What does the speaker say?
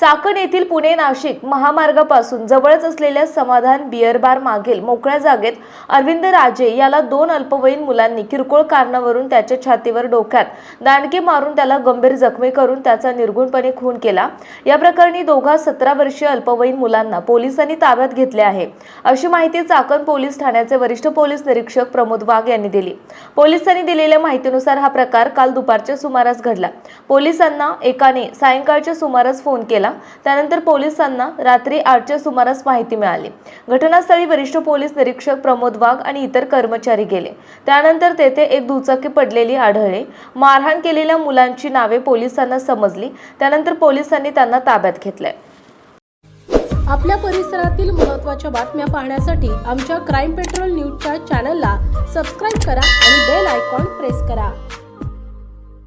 चाकण येथील पुणे नाशिक महामार्गापासून जवळच असलेल्या समाधान बिअर बार मागील मोकळ्या जागेत अरविंद राजे याला दोन अल्पवयीन मुलांनी किरकोळ कारणावरून त्याच्या छातीवर डोक्यात दांडके मारून त्याला गंभीर जखमी करून त्याचा निर्गुणपणे खून केला. या प्रकरणी दोघा सतरा वर्षीय अल्पवयीन मुलांना पोलिसांनी ताब्यात घेतले आहे. अशी माहिती चाकण पोलीस ठाण्याचे वरिष्ठ पोलीस निरीक्षक प्रमोद वाघ यांनी दिली. पोलिसांनी दिलेल्या माहितीनुसार हा प्रकार काल दुपारच्या सुमारास घडला. पोलिसांना एकाने सायंकाळच्या सुमारास फोन केला. केला त्यानंतर पोलिसांना रात्री आठच्या सुमारास माहिती मिळाली. घटनास्थळी वरिष्ठ पोलीस निरीक्षक प्रमोद वाघ आणि इतर कर्मचारी गेले. त्यानंतर तेथे एक दुचाकी पडलेली आढळली. मारहाण केलेल्या मुलांची नावे पोलिसांना समजली. त्यानंतर पोलिसांनी त्यांना ताब्यात घेतलंय. आपल्या परिसरातील महत्त्वाच्या बातम्या पाहण्यासाठी आमच्या क्राईम पेट्रोल न्यूजच्या चॅनलला सबस्क्राईब करा आणि बेल आयकॉन प्रेस करा.